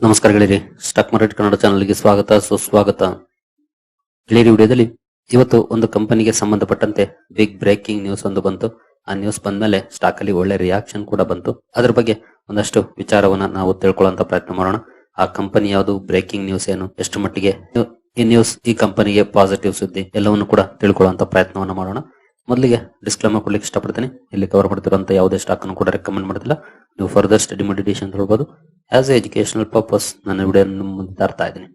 ನಮಸ್ಕಾರ ಗೆಳೆಯರಿ. Stock market Kannada ಚಾನಲ್ಗೆ ಸ್ವಾಗತ, ಸುಸ್ವಾಗತ. ಗೆಳೆಯರಿ ವಿಡಿಯೋದಲ್ಲಿ ಇವತ್ತು ಒಂದು ಕಂಪನಿಗೆ ಸಂಬಂಧಪಟ್ಟಂತೆ ಬಿಗ್ ಬ್ರೇಕಿಂಗ್ ನ್ಯೂಸ್ ಒಂದು ಬಂತು. ಆ ನ್ಯೂಸ್ ಬಂದ್ಮೇಲೆ ಸ್ಟಾಕ್ ಅಲ್ಲಿ ಒಳ್ಳೆ ರಿಯಾಕ್ಷನ್ ಕೂಡ ಬಂತು. ಅದ್ರ ಬಗ್ಗೆ ಒಂದಷ್ಟು ವಿಚಾರವನ್ನ ನಾವು ತಿಳ್ಕೊಳ್ಳುವಂತ ಪ್ರಯತ್ನ ಮಾಡೋಣ. ಆ ಕಂಪನಿ ಯಾವುದು ಬ್ರೇಕಿಂಗ್ ನ್ಯೂಸ್ ಏನು, ಎಷ್ಟು ಮಟ್ಟಿಗೆ, ಈ ನ್ಯೂಸ್ ಈ ಕಂಪನಿಗೆ ಪಾಸಿಟಿವ್ ಸುದ್ದಿ, ಎಲ್ಲವನ್ನು ಕೂಡ ತಿಳ್ಕೊಳ್ಳುವಂತ ಪ್ರಯತ್ನವನ್ನ ಮಾಡೋಣ. ಮೊದಲಿಗೆ ಡಿಸ್ಕ್ಲೇಮರ್ ಕೊಡ್ಲಿಕ್ಕೆ ಇಷ್ಟಪಡ್ತೀನಿ. ಇಲ್ಲಿ ಕವರ್ ಮಾಡ್ತಿರುವಂತ ಯಾವುದೇ ಸ್ಟಾಕ್ ಅನ್ನು ಕೂಡ ರೆಕಮೆಂಡ್ ಮಾಡ್ತಿಲ್ಲ. ನೀವು ಫರ್ದರ್ ಸ್ಟಡಿ ಮೆಡಿಟೇಷನ್ ತಗೊಳ್ಬಹುದು ಆಸ್ ಎ ಎಜುಕೇಶನಲ್ ಪರ್ಪಸ್ ನನ್ನ ವಿಡಿಯೋ ಮುಂದೆ ತರ್ತಾ ಇದ್ದೀನಿ.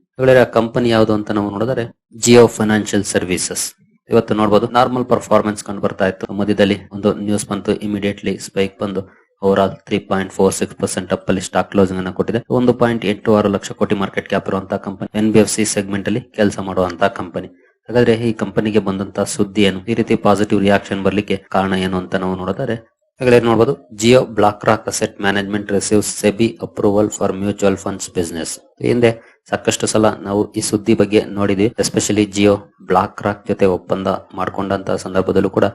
ಆ ಕಂಪನಿ ಯಾವುದು ಅಂತ ನಾವು ನೋಡಿದ್ರೆ ಜಿಯೋ ಫೈನಾನ್ಷಿಯಲ್ ಸರ್ವಿಸಸ್ ಇವತ್ತು ನೋಡಬಹುದು ನಾರ್ಮಲ್ ಪರ್ಫಾರ್ಮೆನ್ಸ್ ಕಂಡು ಬರ್ತಾ ಇತ್ತು. ಮಧ್ಯದಲ್ಲಿ ಒಂದು ನ್ಯೂಸ್ ಬಂತು ಇಮಿಡಿಯೇಟ್ಲಿ ಸ್ಪೈಕ್ ಬಂದು overall three point four six percent up ಅಲ್ಲಿ ಸ್ಟಾಕ್ ಕ್ಲೋಸಿಂಗ್ ಅನ್ನು ಕೊಟ್ಟಿದೆ. ಒಂದು ಪಾಯಿಂಟ್ ಎಂಟು ಆರು ಲಕ್ಷ ಕೋಟಿ ಮಾರ್ಕೆಟ್ ಕ್ಯಾಪ್ ಇರುವಂತಹ company N B F C segment ಅಲ್ಲಿ ಕೆಲಸ ಮಾಡುವಂತಹ ಕಂಪನಿ ಹಾಗಾದ್ರೆ ಈ ಕಂಪನಿಗೆ ಬಂದಂತಹ ಸುದ್ದಿ ಏನು? ಈ ರೀತಿ ಪಾಸಿಟಿವ್ ರಿಯಾಕ್ಷನ್ ಬರ್ಲಿಕ್ಕೆ ಕಾರಣ ಏನು ಅಂತ ನಾವು ನೋಡಿದರೆ ಹಾಗಾದ್ರೆ ನೋಡಬಹುದು Jio BlackRock asset management receive SEBI approval for mutual funds business ಹಿಂದೆ ಸಾಕಷ್ಟು ಸಲ ನಾವು ಈ ಸುದ್ದಿ ಬಗ್ಗೆ ನೋಡಿದ್ವಿ. ಎಸ್ಪೆಷಲಿ ಜಿಯೋ ಬ್ಲಾಕ್ ರಾಕ್ ಜೊತೆ ಒಪ್ಪಂದ ಮಾಡ್ಕೊಂಡಂತ ಸಂದರ್ಭದಲ್ಲೂ ಕೂಡ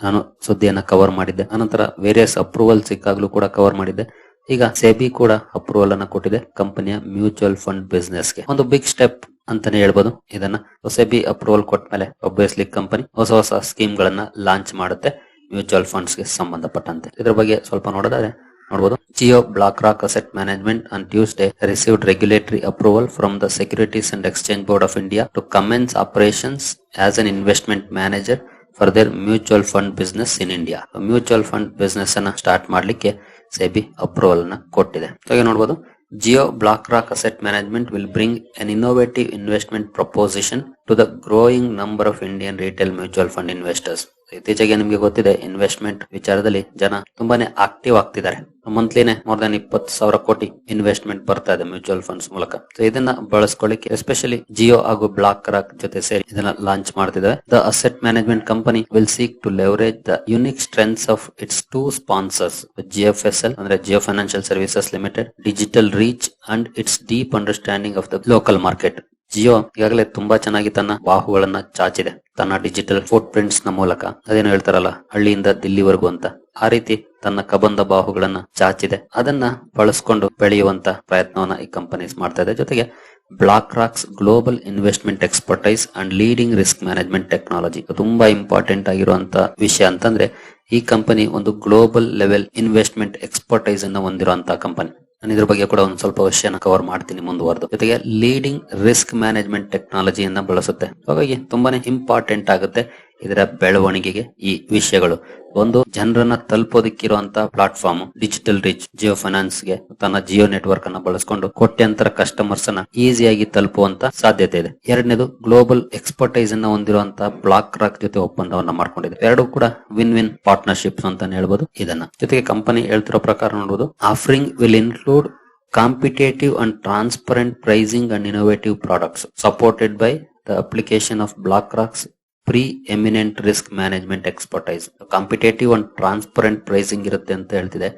ನಾನು ಸುದ್ದಿಯನ್ನ ಕವರ್ ಮಾಡಿದ್ದೆ. ಅನಂತರ ವೇರಿಯಸ್ ಅಪ್ರೂವಲ್ ಸಿಕ್ಕಾಗ್ಲೂ ಕೂಡ ಕವರ್ ಮಾಡಿದ್ದೆ. ಈಗ ಸೆಬಿ ಕೂಡ ಅಪ್ರೂವಲ್ ಅನ್ನ ಕೊಟ್ಟಿದೆ ಕಂಪನಿಯ ಮ್ಯೂಚುವಲ್ ಫಂಡ್ ಬಿಸ್ನೆಸ್ಗೆ. ಒಂದು ಬಿಗ್ ಸ್ಟೆಪ್ ಅಂತಾನೆ ಹೇಳ್ಬೋದು ಇದನ್ನ. ಸೆಬಿ ಅಪ್ರೂವಲ್ ಕೊಟ್ಟ ಮೇಲೆ ಒಬ್ಬಿಯಸ್ಲಿ ಕಂಪನಿ ಹೊಸ ಹೊಸ ಸ್ಕೀಮ್ ಗಳನ್ನ ಲಾಂಚ್ ಮಾಡುತ್ತೆ. ಮ್ಯೂಚುವಲ್ ಫಂಡ್ಸ್ಗೆ ಸಂಬಂಧಪಟ್ಟಂತೆ. ಇದರ ಬಗ್ಗೆ ಸ್ವಲ್ಪ ನೋಡೋದಾದ್ರೆ ನೋಡಬಹುದು Jio BlackRock asset management on Tuesday received regulatory approval from the Securities and Exchange Board of India to commence operations as an investment manager for their mutual fund business in India. Mutual fund business ಅನ್ನ start ಮಾಡಲಿಕ್ಕೆ ಸೆಬಿ ಅಪ್ರೂವಲ್ನ ಕೊಟ್ಟಿದೆ. ಹಾಗೆ ನೋಡಬಹುದು Jio BlackRock asset management will bring an innovative investment proposition to the growing number of Indian retail mutual fund investors ಇತ್ತೀಚೆಗೆ ನಿಮಗೆ ಗೊತ್ತಿದೆ investment ವಿಚಾರದಲ್ಲಿ ಜನ ತುಂಬಾನೇ ಆಕ್ಟಿವ್ ಆಗ್ತಿದ್ದಾರೆ. ಮಂತ್ಲಿನೇ ಮೋರ್ ದನ್ ಇಪ್ಪತ್ತು ಸಾವಿರ ಕೋಟಿ ಇನ್ವೆಸ್ಟ್ಮೆಂಟ್ ಬರ್ತಾ ಇದೆ ಮ್ಯೂಚುವಲ್ ಫಂಡ್ಸ್ ಮೂಲಕ. ಸೊ ಇದನ್ನ ಬಳಸ್ಕೊಳ್ಳಿಕ್ಕೆ ಎಸ್ಪೆಷಲಿ ಜಿಯೋ ಹಾಗೂ ಬ್ಲಾಕ್ ರಾಕ್ ಜೊತೆ ಸೇರಿ ಇದನ್ನ ಲಾಂಚ್ ಮಾಡ್ತಿದ್ದಾರೆ. The asset management company will seek to leverage the unique strengths of its two sponsors GFSL ಅಂದ್ರೆ Jio Financial Services Limited digital reach and its deep understanding of the local market Jio ಈಗಾಗಲೇ ತುಂಬಾ ಚೆನ್ನಾಗಿ ತನ್ನ ಬಾಹುಗಳನ್ನ ಚಾಚಿದೆ. ತನ್ನ digital foot ಪ್ರಿಂಟ್ಸ್ನ ಮೂಲಕ. ಅದೇನು ಹೇಳ್ತಾರಲ್ಲ, ಹಳ್ಳಿಯಿಂದ ದಿಲ್ಲಿವರೆಗೂ ಅಂತ. ಆ ರೀತಿ ತನ್ನ ಕಬಂದ ಬಾಹುಗಳನ್ನ ಚಾಚಿದೆ. ಅದನ್ನ ಬಳಸ್ಕೊಂಡು ಬೆಳೆಯುವಂತ ಪ್ರಯತ್ನವನ್ನ ಈ ಕಂಪನೀಸ್ ಮಾಡ್ತಾ ಇದೆ. ಜೊತೆಗೆ BlackRock's global investment expertise and leading risk management technology ತುಂಬಾ ಇಂಪಾರ್ಟೆಂಟ್ ಆಗಿರುವಂತ ವಿಷಯ ಅಂತಂದ್ರೆ ಈ ಕಂಪನಿ ಒಂದು ಗ್ಲೋಬಲ್ ಲೆವೆಲ್ ಇನ್ವೆಸ್ಟ್ಮೆಂಟ್ ಎಕ್ಸ್ಪರ್ಟೈಸ್ ಅನ್ನ ಹೊಂದಿರುವಂತಹ ಕಂಪನಿ ನಾನು ಇದ್ರ ಬಗ್ಗೆ ಕೂಡ ಒಂದು ಸ್ವಲ್ಪ ವಿಷಯನ ಕವರ್ ಮಾಡ್ತೀನಿ ಮುಂದುವರೆದು. ಜೊತೆಗೆ ಲೀಡಿಂಗ್ ರಿಸ್ಕ್ ಮ್ಯಾನೇಜ್ಮೆಂಟ್ ಟೆಕ್ನಾಲಜಿಯನ್ನ ಬಳಸುತ್ತೆ. ಹಾಗಾಗಿ ತುಂಬಾನೇ ಇಂಪಾರ್ಟೆಂಟ್ ಆಗುತ್ತೆ. ಇದರ ಬೆಳವಣಿಗೆಗೆ ಈ ವಿಷಯಗಳು. ಒಂದು, ಜನರನ್ನ ತಲುಪೋದಕ್ಕಿರುವಂತಹ ಪ್ಲಾಟ್ಫಾರ್ಮ್ ಡಿಜಿಟಲ್ ರೀಚ್ ಜಿಯೋ ಫೈನಾನ್ಸ್ಗೆ ತನ್ನ ಜಿಯೋ ನೆಟ್ವರ್ಕ್ ಅನ್ನ ಬಳಸ್ಕೊಂಡು ಕೋಟ್ಯಂತರ ಕಸ್ಟಮರ್ಸ್ ಅನ್ನ ಈಸಿಯಾಗಿ ತಲುಪುವಂತ ಸಾಧ್ಯತೆ ಇದೆ. ಎರಡನೇದು ಗ್ಲೋಬಲ್ ಎಕ್ಸ್ಪರ್ಟೈಸ್ ಅನ್ನ ಹೊಂದಿರುವಂತ ಬ್ಲಾಕ್ ರಾಕ್ ಜೊತೆ ಒಪ್ಪಂದವನ್ನ ಮಾಡ್ಕೊಂಡಿದೆ. ಎರಡು ಕೂಡ ವಿನ್ ವಿನ್ ಪಾರ್ಟ್ನರ್ಶಿಪ್ಸ್ ಅಂತಾನೆ ಹೇಳ್ಬೋದು ಇದನ್ನ. ಜೊತೆಗೆ ಕಂಪನಿ ಹೇಳ್ತಿರೋ ಪ್ರಕಾರ ನೋಡಬಹುದು offering will include competitive and transparent pricing and innovative products supported by the application of BlackRock's preeminent risk management expertise competitive and transparent pricing ಇರುತ್ತೆ ಅಂತ ಹೇಳ್ತಿದೆ.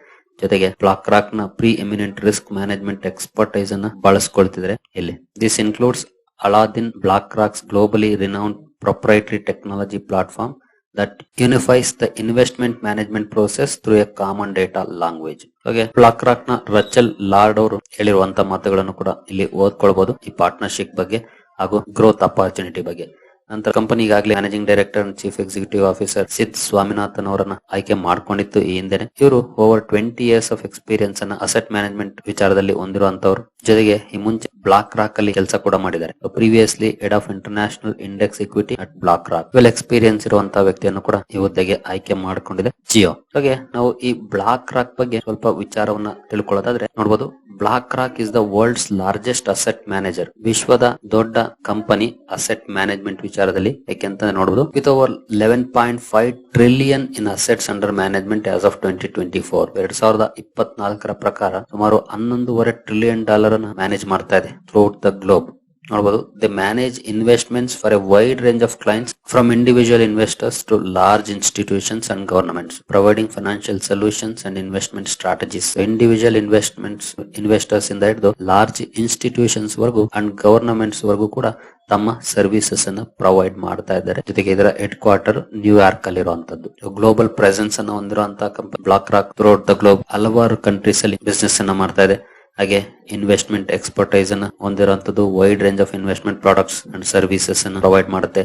ಜೊತೆಗೆ ಬ್ಲಾಕ್ ರಾಕ್ನ pre eminent risk management expertise ಅನ್ನ ಬಳಸ್ಕೊಳ್ತಿದ್ರೆ ಇಲ್ಲಿ. This includes Aladdin BlackRock's globally renowned proprietary technology platform that unifies the investment management process through a common data language ಹಾಗೆ ಬ್ಲಾಕ್ ರಾಕ್ನ ರಚಲ್ ಲಾರ್ಡ್ ಅವರು ಹೇಳಿರುವಂತಹ ಮಾತುಗಳನ್ನು ಕೂಡ ಇಲ್ಲಿ ಓದ್ಕೊಳ್ಬಹುದು ಈ ಪಾರ್ಟ್ನರ್ಶಿಪ್ ಬಗ್ಗೆ ಹಾಗೂ ಗ್ರೋತ್ ಅಪಾರ್ಚುನಿಟಿ ಬಗ್ಗೆ. ನಂತರ ಕಂಪನಿ ಈಗಾಗಲೇ managing director chief executive officer Sid Swaminathan ಅವರನ್ನ ಆಯ್ಕೆ ಮಾಡ್ಕೊಂಡಿತ್ತು. ಈ ಹಿಂದೆನೆ ಇವರು over twenty years of experience ಅನ್ನ ಅಸೆಟ್ ಮ್ಯಾನೇಜ್ಮೆಂಟ್ ವಿಚಾರದಲ್ಲಿ ಹೊಂದಿರುವಂತವ್ರು. ಜೊತೆಗೆ ಈ ಮುಂಚೆ ಬ್ಲಾಕ್ ರಾಕ್ ಅಲ್ಲಿ ಕೆಲಸ ಕೂಡ ಮಾಡಿದ್ದಾರೆ. Previously head of international index equity at BlackRock well experience ಇರುವಂತಹ ವ್ಯಕ್ತಿಯನ್ನು ಕೂಡ ಈ ಹುದ್ದೆಗೆ ಆಯ್ಕೆ ಮಾಡಿಕೊಂಡಿದೆ ಜಿಯೋ ಹಾಗೆ ನಾವು ಈ ಬ್ಲಾಕ್ ರಾಕ್ ಬಗ್ಗೆ ಸ್ವಲ್ಪ ವಿಚಾರವನ್ನ ತಿಳ್ಕೊಳ್ಳೋದಾದ್ರೆ ನೋಡಬಹುದು BlackRock is the world's largest asset manager ವಿಶ್ವದ ದೊಡ್ಡ ಕಂಪನಿ ಅಸೆಟ್ ಮ್ಯಾನೇಜ್ಮೆಂಟ್ ವಿಚಾರದಲ್ಲಿ ಅಂತ ನೋಡಬಹುದು with over eleven point five trillion in assets under management as of twenty twenty four ಎರಡ್ ಸಾವಿರದ ಇಪ್ಪತ್ನಾಲ್ಕರ ಪ್ರಕಾರ ಸುಮಾರು ಹನ್ನೊಂದೂವರೆ ಟ್ರಿಲಿಯನ್ ಡಾಲರ್ ಅನ್ನ ಮ್ಯಾನೇಜ್ ಮಾಡ್ತಾ ಇದೆ ಥ್ರೂಟ್ ದ ಗ್ಲೋಬ್ ನೋಡಬಹುದು they manage investments for a wide range of clients from individual investors to large institutions and governments providing financial solutions and investment strategies individual investments investors ಇಂದ ಹಿಡಿದು large institutions ವರ್ಗೂ and governments ವರೆಗೂ ಕೂಡ ತಮ್ಮ services ಅನ್ನ provide ಮಾಡ್ತಾ ಇದ್ದಾರೆ. ಜೊತೆಗೆ ಇದರ ಹೆಡ್ ಕ್ವಾರ್ಟರ್ ನ್ಯೂಯಾರ್ಕ್ ಅಲ್ಲಿರುವಂತದ್ದು ಗ್ಲೋಬಲ್ ಪ್ರೆಸೆನ್ಸ್ ಅನ್ನು ಹೊಂದಿರುವಂತಹ company BlackRock throughout the globe ಹಲವಾರು ಕಂಟ್ರೀಸ್ ಅಲ್ಲಿ ಬಿಸ್ನೆಸ್ ಅನ್ನ ಮಾಡ್ತಾ ಇದೆ. ಹಾಗೆ ಇನ್ವೆಸ್ಟ್ಮೆಂಟ್ ಎಕ್ಸ್ಪರ್ಟೈಸ್ ಅನ್ನ ಹೊಂದಿರುವಂತದ್ದು wide range of investment products and services ಅನ್ನು ಪ್ರೊವೈಡ್ ಮಾಡುತ್ತೆ.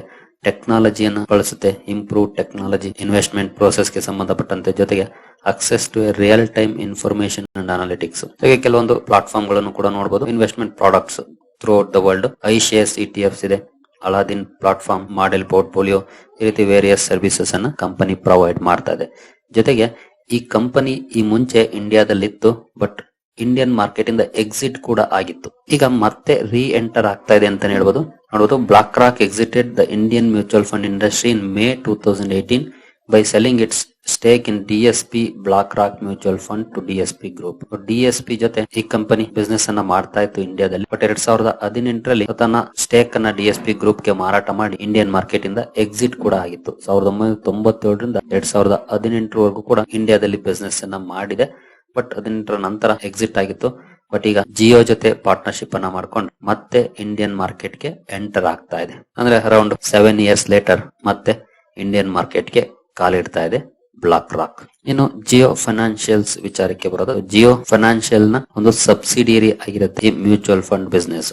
ಟೆಕ್ನಾಲಜಿಯನ್ನು ಬಳಸುತ್ತೆ. ಇಂಪ್ರೂವ್ ಟೆಕ್ನಾಲಜಿ ಇನ್ವೆಸ್ಟ್ಮೆಂಟ್ ಪ್ರೋಸೆಸ್ಗೆ ಸಂಬಂಧಪಟ್ಟಂತೆ ಜೊತೆಗೆ access to a real time information and analytics ಹಾಗೆ ಕೆಲವೊಂದು ಪ್ಲಾಟ್ಫಾರ್ಮ್ಗಳನ್ನು ಕೂಡ ನೋಡಬಹುದು investment products throughout the world iShares E T Fs ಇದೆ. ಅಲಾದಿನ್ ಪ್ಲಾಟ್ಫಾರ್ಮ್ ಮಾಡೆಲ್ ಪೋರ್ಟ್ಫೋಲಿಯೋ ಈ ರೀತಿ ವೇರಿಯಸ್ ಸರ್ವಿಸಸ್ ಅನ್ನ ಕಂಪನಿ ಪ್ರೊವೈಡ್ ಮಾಡ್ತಾ ಇದೆ. ಜೊತೆಗೆ ಈ ಕಂಪನಿ ಈ ಮುಂಚೆ ಇಂಡಿಯಾದಲ್ಲಿತ್ತು ಬಟ್ ಇಂಡಿಯನ್ ಮಾರ್ಕೆಟ್ ಇಂದ ಎಕ್ಸಿಟ್ ಕೂಡ ಆಗಿತ್ತು. ಈಗ ಮತ್ತೆ ರೀ ಎಂಟರ್ ಆಗ್ತಾ ಇದೆ ಅಂತ ಹೇಳ್ಬೋದು. ನೋಡಬಹುದು BlackRock exited the Indian mutual fund industry in May two thousand eighteen by selling its stake in DSP BlackRock mutual fund to DSP group DSP ಜೊತೆ ಈ ಕಂಪನಿ ಬಿಸ್ನೆಸ್ ಅನ್ನ ಮಾಡ್ತಾ ಇತ್ತು ಇಂಡಿಯಾದಲ್ಲಿ ಬಟ್ ಎರಡ್ ಸಾವಿರದ ಹದಿನೆಂಟರಲ್ಲಿ ತನ್ನ ಸ್ಟೇಕ್ ಅನ್ನ ಡಿಎಸ್ಪಿ ಗ್ರೂಪ್ಗೆ ಮಾರಾಟ ಮಾಡಿ ಇಂಡಿಯನ್ ಮಾರ್ಕೆಟ್ ಇಂದ ಎಕ್ಸಿಟ್ ಕೂಡ ಆಗಿತ್ತು. ಸಾವಿರದ ಒಂಬೈನೂರ ತೊಂಬತ್ತೇಳರಿಂದ ಎರಡ್ ಸಾವಿರದ ಹದಿನೆಂಟರವರೆಗೂ ಕೂಡ ಇಂಡಿಯಾದಲ್ಲಿ ಬಿಸ್ನೆಸ್ ಅನ್ನ ಮಾಡಿದೆ. ಬಟ್ ಹದಿನೆಂಟರ ನಂತರ ಎಕ್ಸಿಟ್ ಆಗಿತ್ತು. ಬಟ್ ಈಗ ಜಿಯೋ ಜೊತೆ ಪಾರ್ಟ್ನರ್ಶಿಪ್ ಅನ್ನ ಮಾಡ್ಕೊಂಡು ಮತ್ತೆ ಇಂಡಿಯನ್ ಮಾರ್ಕೆಟ್ಗೆ ಎಂಟರ್ ಆಗ್ತಾ ಇದೆ. ಅಂದ್ರೆ ಅರೌಂಡ್ ಸೆವೆನ್ ಇಯರ್ಸ್ ಲೇಟರ್ ಮತ್ತೆ ಇಂಡಿಯನ್ ಮಾರ್ಕೆಟ್ಗೆ ಕಾಲಿಡ್ತಾ ಇದೆ ಬ್ಲಾಕ್ ರಾಕ್ ಇನ್ನು ಜಿಯೋ ಫೈನಾನ್ಷಿಯಲ್ಸ್ ವಿಚಾರಕ್ಕೆ ಬರೋದು. ಜಿಯೋ ಫೈನಾನ್ಷಿಯಲ್ನ ಒಂದು ಸಬ್ಸಿಡಿಯರಿ ಆಗಿರುತ್ತೆ ಈ ಮ್ಯೂಚುವಲ್ ಫಂಡ್ ಬಿಸ್ನೆಸ್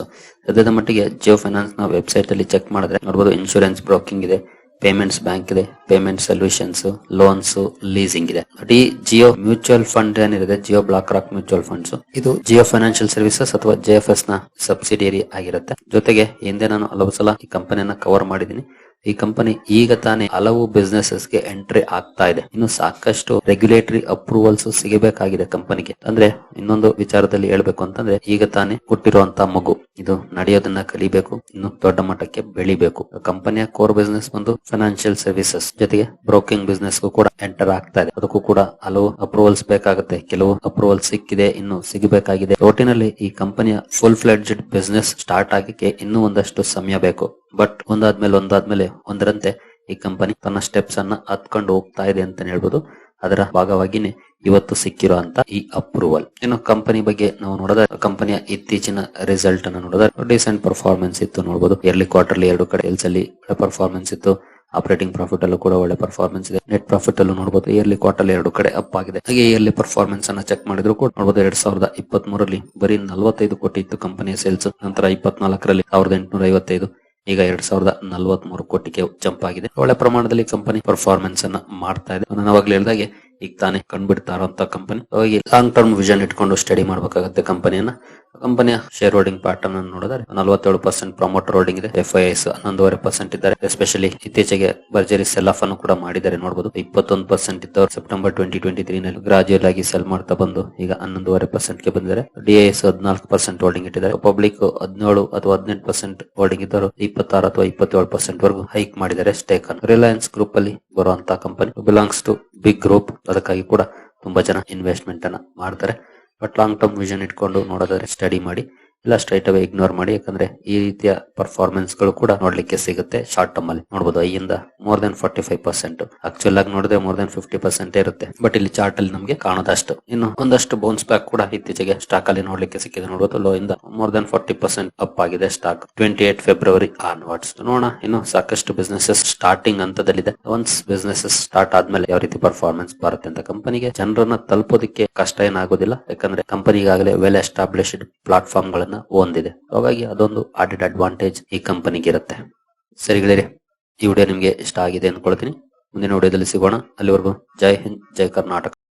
ಸದ್ಯದ ಮಟ್ಟಿಗೆ ಜಿಯೋ ಫೈನಾನ್ಸ್ನ ವೆಬ್ಸೈಟ್ ಅಲ್ಲಿ ಚೆಕ್ ಮಾಡಿದ್ರೆ ನೋಡಬಹುದು ಇನ್ಶೂರೆನ್ಸ್ ಬ್ರೋಕಿಂಗ್ ಇದೆ. ಪೇಮೆಂಟ್ಸ್ ಬ್ಯಾಂಕ್ ಇದೆ ಪೇಮೆಂಟ್ ಸೊಲ್ಯೂಷನ್ಸ್ ಲೋನ್ಸ್ ಲೀಸಿಂಗ್ ಇದೆ. ಈ ಜಿಯೋ ಮ್ಯೂಚುವಲ್ ಫಂಡ್ ಏನಿದೆ Jio BlackRock mutual funds ಇದು ಜಿಯೋ ಫೈನಾನ್ಷಿಯಲ್ ಸರ್ವಿಸಸ್ ಅಥವಾ ಜೆ ಎಫ್ ಎಸ್ನ ಸಬ್ಸಿಡಿಯರಿ ಆಗಿರುತ್ತೆ. ಜೊತೆಗೆ ಹಿಂದೆ ನಾನು ಹಲವು ಸಲ ಈ ಕಂಪನಿಯನ್ನ ಕವರ್ ಮಾಡಿದ್ದೀನಿ. ಈ ಕಂಪನಿ ಈಗ ತಾನೇ ಹಲವು ಬಿಸ್ನೆಸಸ್ಗೆ ಎಂಟ್ರಿ ಆಗ್ತಾ ಇದೆ. ಇನ್ನು ಸಾಕಷ್ಟು ರೆಗ್ಯುಲೇಟರಿ ಅಪ್ರೂವಲ್ಸ್ ಸಿಗಬೇಕಾಗಿದೆ ಕಂಪನಿಗೆ. ಅಂದ್ರೆ ಇನ್ನೊಂದು ವಿಚಾರದಲ್ಲಿ ಹೇಳ್ಬೇಕು ಅಂತಂದ್ರೆ, ಈಗ ತಾನೇ ಹುಟ್ಟಿರುವಂತ ಮಗು, ಇದು ನಡೆಯೋದನ್ನ ಕಲಿಬೇಕು, ಇನ್ನು ದೊಡ್ಡ ಮಟ್ಟಕ್ಕೆ ಬೆಳಿಬೇಕು. ಕಂಪನಿಯ ಕೋರ್ ಬಿಸ್ನೆಸ್ ಬಂದು ಫೈನಾನ್ಷಿಯಲ್ ಸರ್ವಿಸಸ್ ಜೊತೆಗೆ ಬ್ರೋಕಿಂಗ್ ಬಿಸ್ನೆಸ್ ಕೂಡ ಎಂಟರ್ ಆಗ್ತಾ ಇದೆ. ಅದಕ್ಕೂ ಕೂಡ ಹಲವು ಅಪ್ರೂವಲ್ಸ್ ಬೇಕಾಗುತ್ತೆ. ಕೆಲವು ಅಪ್ರೂವಲ್ ಸಿಕ್ಕಿದೆ, ಇನ್ನು ಸಿಗಬೇಕಾಗಿದೆ. ಒಟ್ಟಿನಲ್ಲಿ ಈ ಕಂಪನಿಯ ಫುಲ್ ಫ್ಲೆಡ್ಜ್ ಬಿಸ್ನೆಸ್ ಸ್ಟಾರ್ಟ್ ಆಗಕ್ಕೆ ಇನ್ನೂ ಒಂದಷ್ಟು ಸಮಯ ಬೇಕು. ಬಟ್ ಒಂದಾದ್ಮೇಲೆ ಒಂದಾದ್ಮೇಲೆ ಒಂದರಂತೆ ಈ ಕಂಪನಿ ತನ್ನ ಸ್ಟೆಪ್ಸ್ ಅನ್ನ ಹತ್ಕೊಂಡು ಹೋಗ್ತಾ ಇದೆ ಅಂತ ಹೇಳ್ಬೋದು. ಅದರ ಭಾಗವಾಗಿನೇ ಇವತ್ತು ಸಿಕ್ಕಿರೋ ಅಂತ ಈ ಅಪ್ರೂವಲ್ ಇನ್ನು ಕಂಪನಿ ಬಗ್ಗೆ ನಾವು ನೋಡಿದ ಕಂಪನಿಯ ಇತ್ತೀಚಿನ ರಿಸಲ್ಟ್ ಅನ್ನು ನೋಡಿದ್ರೆ ಡಿಸೆಂಟ್ ಪರ್ಫಾರ್ಮೆನ್ಸ್ ಇತ್ತು ನೋಡಬಹುದು ಇಯರ್ಲಿ ಕ್ವಾರ್ಟರ್ಲಿ ಎರಡು ಕಡೆ ಎಲ್ಸ್ ಅಲ್ಲಿ ಪರ್ಫಾರ್ಮೆನ್ಸ್ ಇತ್ತು. ಆಪರೇಟಿಂಗ್ ಪ್ರಾಫಿಟ್ ಅಲ್ಲೂ ಕೂಡ ಒಳ್ಳೆ ಪರ್ಫಾರ್ಮೆನ್ಸ್ ಇದೆ. ನೆಟ್ ಪ್ರಾಫಿಟ್ ಅಲ್ಲೂ ನೋಡಬಹುದು ಇಯರ್ಲಿ ಕ್ವಾರ್ಟರ್ ಎರಡು ಕಡೆ ಅಪ್ ಆಗಿದೆ. ಹಾಗೆ ಇಯರ್ಲಿ ಪರ್ಫಾರ್ಮೆನ್ಸ್ ಅನ್ನ ಚೆಕ್ ಮಾಡಿದ್ರು ಕೂಡ ನೋಡಬಹುದು ಎರಡ್ ಸಾವಿರದ ಇಪ್ಪತ್ತ್ ಮೂರಲ್ಲಿ ಬರೀ ನಲವತ್ತೈದು ಕೋಟಿ ಇತ್ತು ಕಂಪನಿಯ ಸೇಲ್ಸ್ ನಂತರ ಇಪ್ಪತ್ನಾಲ್ಕರಲ್ಲಿ ಸಾವಿರದ ಎಂಟುನೂರ ಐವತ್ತೈದು ಈಗ ಎರಡ್ ಸಾವಿರದ ನಲ್ವತ್ ಮೂರು ಕೋಟಿಗೆ ಜಂಪ್ ಆಗಿದೆ. ಒಳ್ಳೆ ಪ್ರಮಾಣದಲ್ಲಿ ಕಂಪನಿ ಪರ್ಫಾರ್ಮೆನ್ಸ್ ಅನ್ನ ಮಾಡ್ತಾ ಇದೆ. ನಾನು ಹೇಳಿದಾಗೆ ಈಗ ತಾನೇ ಕಂಡುಬಿಡ್ತಾರಂತ ಕಂಪನಿ ಅವಾಗಿ ಲಾಂಗ್ ಟರ್ಮ್ ವಿಷನ್ ಇಟ್ಕೊಂಡು ಸ್ಟಡಿ ಮಾಡಬೇಕಾಗುತ್ತೆ ಕಂಪನಿಯನ್ನ ಕಂಪನಿಯ ಶೇರ್ ಹೋಲ್ಡಿಂಗ್ ಪ್ಯಾಟರ್ನ್ ಅನ್ನು ನೋಡಿದ್ರೆ ನಲವತ್ತೇಳು ಪರ್ಸೆಂಟ್ ಪ್ರಮೋಟರ್ ಹೋಲ್ಡಿಂಗ್ ಇದೆ ಎಫ್ ಐ ಎಸ್ ಹನ್ನೊಂದುವರೆ ಪರ್ಸೆಂಟ್ ಇದ್ದಾರೆ. ಎಸ್ಪೆಷಲಿ ಇತ್ತೀಚೆಗೆ ಭರ್ಜರಿ ಸೆಲ್ ಆಫ್ ಅನ್ನು ಕೂಡ ಮಾಡಿದ್ದಾರೆ ನೋಡಬಹುದು ಇಪ್ಪತ್ತೊಂದು ಪರ್ಸೆಂಟ್ ಇದ್ದವರು ಸೆಪ್ಟೆಂಬರ್ ಟ್ವೆಂಟಿ ಟ್ವೆಂಟಿ ತ್ರೀ ನಲ್ಲಿ ಗ್ರಾಜುಯಲ್ ಆಗಿ ಸೆಲ್ ಮಾಡ್ತಾ ಬಂದು ಈಗ ಹನ್ನೊಂದುವರೆ ಪರ್ಸೆಂಟ್ಗೆ ಬಂದಿದ್ದಾರೆ. ಡಿಎಸ್ ಹದಿನಾಲ್ಕು ಪರ್ಸೆಂಟ್ ಹೋಲ್ಡಿಂಗ್ ಇಟ್ಟಿದ್ದಾರೆ. ಪಬ್ಲಿಕ್ ಹದಿನೇಳು ಅಥವಾ ಹದಿನೆಂಟು ಪರ್ಸೆಂಟ್ ಹೋಲ್ಡಿಂಗ್ ಇದ್ದವರು ಇಪ್ಪತ್ತಾರು ಅಥವಾ ಇಪ್ಪತ್ತೇಳು ಪರ್ಸೆಂಟ್ ವರೆಗೂ ಹೈಕ್ ಮಾಡಿದ್ದಾರೆ ಸ್ಟೇಕ್ ಅನ್ನು. ರಿಲಯನ್ಸ್ ಗ್ರೂಪ್ ಅಲ್ಲಿ ಬರುವಂತಹ company belongs to big group ಅದಕ್ಕಾಗಿ ಕೂಡ ತುಂಬಾ ಜನ ಇನ್ವೆಸ್ಟ್ಮೆಂಟ್ ಅನ್ನ ಮಾಡ್ತಾರೆ. ಬಟ್ ಲಾಂಗ್ ಟರ್ಮ್ ವಿಷನ್ ಇಟ್ಕೊಂಡು ನೋಡೋದಾದ್ರೆ ಸ್ಟಡಿ ಮಾಡಿ. ಇಲ್ಲ ಸ್ಟ್ರೈಟ್ ಅವೇ ಇಗ್ನೋರ್ ಮಾಡಿ, ಯಾಕಂದ್ರೆ ಈ ರೀತಿಯ ಪರ್ಫಾರ್ಮೆನ್ಸ್ಗಳು ಕೂಡ ನೋಡ್ಲಿಕ್ಕೆ ಸಿಗುತ್ತೆ. ಶಾರ್ಟ್ ಟರ್ಮ್ ಅಲ್ಲಿ ನೋಡಬಹುದು ಐಯಿಂದ more than forty five percent actual ಆಗಿ ನೋಡಿದ್ರೆ ಮೋರ್ ದನ್ ಫಿಫ್ಟಿ ಪರ್ಸೆಂಟ್ ಇರುತ್ತೆ. ಬಟ್ ಇಲ್ಲಿ ಚಾರ್ಟ್ ಅಲ್ಲಿ ನಮಗೆ ಕಾಣೋದಷ್ಟು. ಇನ್ನು ಒಂದಷ್ಟು ಬೌನ್ಸ್ ಬ್ಯಾಕ್ ಕೂಡ ಇತ್ತೀಚೆಗೆ ಸ್ಟಾಕ್ ಅಲ್ಲಿ ನೋಡ್ಲಿಕ್ಕೆ ಸಿಕ್ಕಿದೆ. ನೋಡಬಹುದು ಲೋ ಇಂದ more than forty percent up ಆಗಿದೆ stock twenty eight February onwards ನೋಡೋಣ, ಇನ್ನು ಸಾಕಷ್ಟು ಬಿಸ್ನೆಸಸ್ ಸ್ಟಾರ್ಟಿಂಗ್ ಹಂತದಲ್ಲಿದೆ. ಒನ್ಸ್ ಬಿಸ್ನೆಸಸ್ ಸ್ಟಾರ್ಟ್ ಆದ್ಮೇಲೆ ಯಾವ ರೀತಿ ಪರ್ಫಾರ್ಮೆನ್ಸ್ ಬರುತ್ತೆ ಅಂತ ಕಂಪನಿಗೆ ಜನರನ್ನ ತಲುಪೋದಕ್ಕೆ ಕಷ್ಟ ಏನಾಗೋದಿಲ್ಲ. ಯಾಕಂದ್ರೆ ಕಂಪನಿಗಾಗಲೇ ವೆಲ್ ಎಸ್ಟಾಬ್ಲಿಷ್ಡ್ ಪ್ಲಾಟ್ಫಾರ್ಮ್ ಗಳನ್ನ ಹೊಂದಿದೆ. ಹಾಗಾಗಿ ಅದೊಂದು ಆಡೆಡ್ ಅಡ್ವಾಂಟೇಜ್ ಈ ಕಂಪನಿಗೆ ಇರುತ್ತೆ. ಸರಿ ಈ ವಿಡಿಯೋ ನಿಮ್ಗೆ ಇಷ್ಟ ಆಗಿದೆ ಅಂದ್ಕೊಳ್ತೀನಿ. ಮುಂದಿನ ವಿಡಿಯೋದಲ್ಲಿ ಸಿಗೋಣ. ಅಲ್ಲಿವರೆಗೂ ಜೈ ಹಿಂದ್, ಜೈ ಕರ್ನಾಟಕ.